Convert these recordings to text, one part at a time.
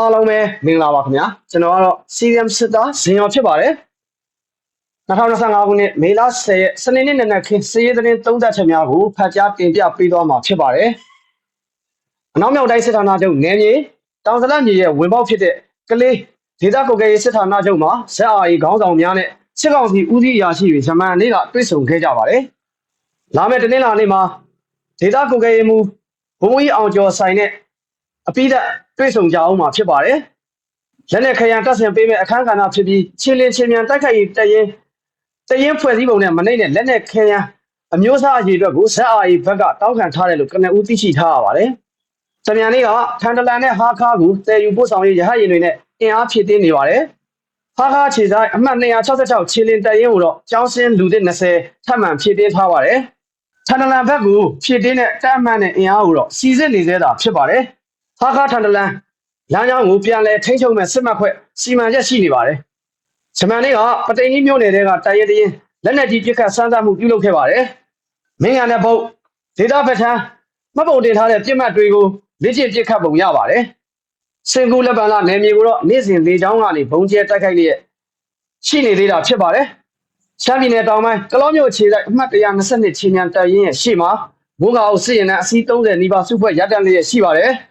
အားလုံးပဲမင်္ဂလာပါခင်ဗျာကျွန်တော်ကတော့ CRM စစ်သားဇင်ရောဖြစ်ပါတယ်2025ခုနှစ်မေလ10ရက်စနေနေ့နံနက်ခင်းစည်ရေးသတင်းသုံးသပ်ချက်များကိုဖတ်ကြားတင်ပြပေးသွားမှာဖြစ်ပါတယ်အနောက်မြောက်တိုင်းစစ်ဌာနချုပ်နယ်မြေတောင်စလတ်မြေရဲ့ဝင်ပေါက်ဖြစ်တဲ့ကလေးဒေသကုတ်ကဲရေးစစ်ဌာနချုပ်မှာဇက်အာရီခေါင်းဆောင်များနဲ့စစ်ကောင်စီဦးစီးအရာရှိတွေဇမန်နေ့ကတွေ့ဆုံခဲ့ကြပါတယ်လာမယ့်တနင်္လာနေ့မှာဒေသကုတ်ကဲရေးမှူးဘုံကြီးအောင်ကျော်ဆိုင်နဲ့ အပိသက်တွေ့ဆုံကြအောင်မှာဖြစ်ပါတယ်။လက်နဲ့ခရံတက်ဆင်ပေးမဲ့အခန်းကဏ္ဍဖြစ်ပြီးချင်းလင်းချင်းမြန်တိုက်ခိုက်ရေးတရင်တရင်ဖွဲ့စည်းပုံနဲ့မနှိမ့်နဲ့လက်နဲ့ခရံအမျိုးအစားအရေးအတွက်ကိုဇက်အာရီဘက်ကတောင်းခံထားတယ်လို့ကနဦးသိရှိထားရပါတယ်။စမြန်လေးကထန်တလန်နဲ့ဟာခါကိုတည်ယူပို့ဆောင်ရေးရဟတ်ရင်တွေနဲ့အင်အားဖြည့်တင်းနေပါတယ်။ဟာခါခြေဆိုင်အမှတ်266ချင်းလင်းတရင်ကိုတော့ကျောင်းစင်းလူသစ်20ထပ်မံဖြည့်တင်းထားပါတယ်။ထန်တလန်ဘက်ကိုဖြည့်တင်းတဲ့တပ်အမှတ်နဲ့အင်အားကိုတော့စီစစ်နေသေးတာဖြစ်ပါတယ်။ ဟာခါထန်တလန်လမ်းကြောင်းကိုပြန်လဲထိန်းချုပ်မဲ့စစ်မှတ်ခွက်စီမံချက်ရှိနေပါတယ်။ဂျမန်လေးကပတိန်ကြီးမြို့နယ်တဲကတိုင်ရတရင်လက်နက်ကြီးပစ်ခတ်စမ်းသပ်မှုပြုလုပ်ခဲ့ပါတယ်။မင်းရနဲ့ဘုတ်ဒေတာဖက်ထန်းမှတ်ပုံတင်ထားတဲ့ပြစ်မှတ်တွေကိုလက်ကျင့်ပစ်ခတ်ပုံရပါတယ်။စင်ကူလက်ပံလာနယ်မြေကိုတော့နေ့စဉ်လေကြောင်းကနေဘုံကျဲတိုက်ခိုက်လျက်ရှိနေသေးတာဖြစ်ပါတယ်။ရှမ်းပြည်နယ်တောင်ပိုင်းကလောမျိုးခြေဆိုင်အမှတ်122ချင်းမြန်တပ်ရင်းရဲ့ရှေ့မှာဘုံကောင်စစ်ရင်နဲ့အစီး30နီးပါးစုဖွဲ့ရပ်တန့်လျက်ရှိပါတယ်။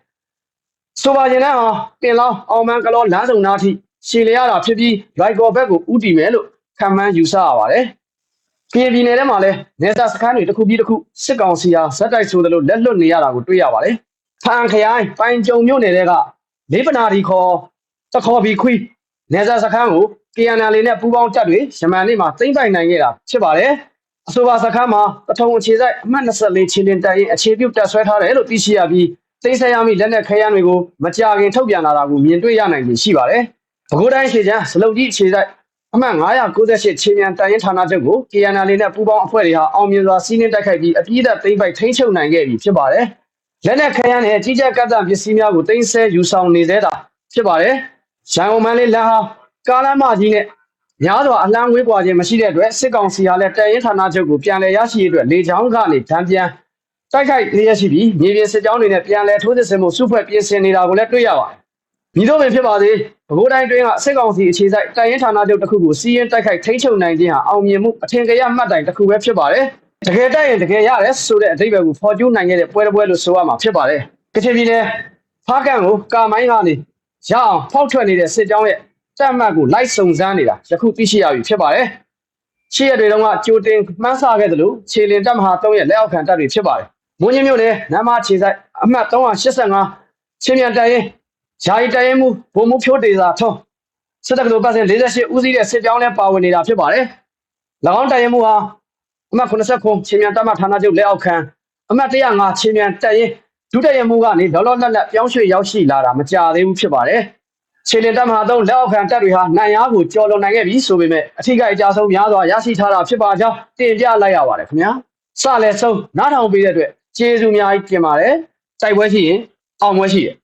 ဆိုပါရင်လည်းဟာတင်လောင်းအောင်မန်းကလောလမ်းစုံနာထိရှည်လျရတာဖြစ်ပြီးလိုက်ကော်ဘက်ကိုဥတီမယ်လို့ခံမှန်းယူဆရပါတယ်။ပြည်ပြည်နယ်ထဲမှာလည်းနေစာစခန်းတွေတစ်ခုပြီးတစ်ခုစစ်ကောင်စီဟာဇက်တိုက်ဆိုသလိုလက်လွတ်နေရတာကိုတွေ့ရပါတယ်။ဖန်ခရိုင်ပိုင်ကြုံမြို့နယ်ကလေးပနာဒီခေါ်တခေါ်ဘီခွီနေစာစခန်းကို KNL နဲ့ပူးပေါင်းတပ်တွေယမန်နေ့မှာသိမ့်ပိုင်နိုင်ခဲ့တာဖြစ်ပါတယ်။အဆိုပါစခန်းမှာပထုံအခြေစိုက်အမှတ်24ချင်းတင်တပ်ရင်အခြေပြုတက်ဆွဲထားတယ်လို့သိရှိရပြီး သိမ်းဆည်းရမိလက်နက်ခဲယမ်းတွေကိုမကြာခင်ထုတ်ပြန်လာတာကိုမြင်တွေ့ရနိုင်ပြီရှိပါတယ်။ပဲခူးတိုင်းခြေချမ်းစလုံကြီးအခြေစိုက်အမှတ်998ချင်းမြန်တပ်ရင်ဌာနချုပ်ကို KNL နဲ့ပူးပေါင်းအဖွဲ့တွေဟာအောင်မြင်စွာစီးနင်းတိုက်ခိုက်ပြီးအပြည့်အစုံသိမ်းပိုက်ထိန်းချုပ်နိုင်ခဲ့ပြီဖြစ်ပါတယ်။လက်နက်ခဲယမ်းနဲ့ကြီးကြပ်ကပ်သပစ္စည်းများကိုသိမ်းဆည်းယူဆောင်နေသေးတာဖြစ်ပါတယ်။ရန်ကုန်မန္တလေးလမ်းဟာကားလမ်းမကြီးနဲ့များစွာအလံဝေးကွာခြင်းမရှိတဲ့အတွက်စစ်ကောင်စီဟာလည်းတရင်ဌာနချုပ်ကိုပြန်လည်ရရှိရေးအတွက်လေကြောင်းကနေဗန်ပြန် တိုက်ခိုက်လျက်ရှိပြီးမြေပြင်စစ်ကြောင်းတွေနဲ့ပြန်လည်ထိုးစစ်ဆင်မှုစုဖွဲ့ပြင်ဆင်နေတာကိုလည်းတွေ့ရပါတယ်။မိတို့ပင်ဖြစ်ပါသေးပဲခူးတိုင်းတွင်းကစစ်ကောင်စီအခြေစိုက်တရင်ဌာနချုပ်တစ်ခုကိုစီးရင်တိုက်ခိုက်ထိန်းချုပ်နိုင်ခြင်းဟာအောင်မြင်မှုအထင်ကရမှတ်တိုင်တစ်ခုပဲဖြစ်ပါတယ်။တကယ်တိုက်ရင်တကယ်ရတယ်ဆိုတဲ့အဓိပ္ပာယ်ကိုဖော်ကျူးနိုင်ခဲ့တဲ့ပွဲတစ်ပွဲလို့ဆိုရမှာဖြစ်ပါတယ်။ကချင်ပြည်နယ်ဖားကန်ကိုကာမိုင်းကနေရအောင်ဖောက်ထွက်နေတဲ့စစ်ကြောင်းရဲ့တက်မှတ်ကိုလိုက်စုံစမ်းနေတာယခုသိရှိရပြီဖြစ်ပါတယ်။ရှေ့ရတွေတုန်းကကြိုတင်မှန်းဆခဲ့သလိုခြေလင်တပ်မဟာ3ရဲ့လက်အောက်ခံတပ်တွေဖြစ်ပါတယ်။ မွန်းချင်းမြို့နယ်နမ်းမခြေဆိုင်အမှတ်385ချင်းမြန်တရင်ဂျာယီတရင်မူဘုံမူဖြိုးဒေသာထုံးစစ်တပ်ကလေးပတ်စင်48ဦးစီးတဲ့စစ်ကြောင်းနဲ့ပါဝင်နေတာဖြစ်ပါတယ်။၎င်းတရင်မူဟာအမှတ်89ချင်းမြန်တပ်မဌာနချုပ်လက်အောက်ခံအမှတ်105ချင်းမြန်တရင်ဒုတရင်မူကနေလောလောလတ်လတ်ပြောင်းရွှေ့ရောက်ရှိလာတာမကြသေးဘူးဖြစ်ပါတယ်။ခြေလင်တပ်မဟာသုံးလက်အောက်ခံတပ်တွေဟာနိုင်ရားကိုကျော်လွန်နိုင်ခဲ့ပြီဆိုပေမဲ့အထူးကအကြဆုံးများစွာရရှိထားတာဖြစ်ပါကြောင်းတင်ပြလိုက်ရပါတယ်ခင်ဗျာ။စလည်းဆုံးနားထောင်ပေးတဲ့အတွက် ကျေးဇူးများကြီးတင်ပါတယ်။တိုက်ပွဲရှိရင်အောင်ပွဲရှိတယ်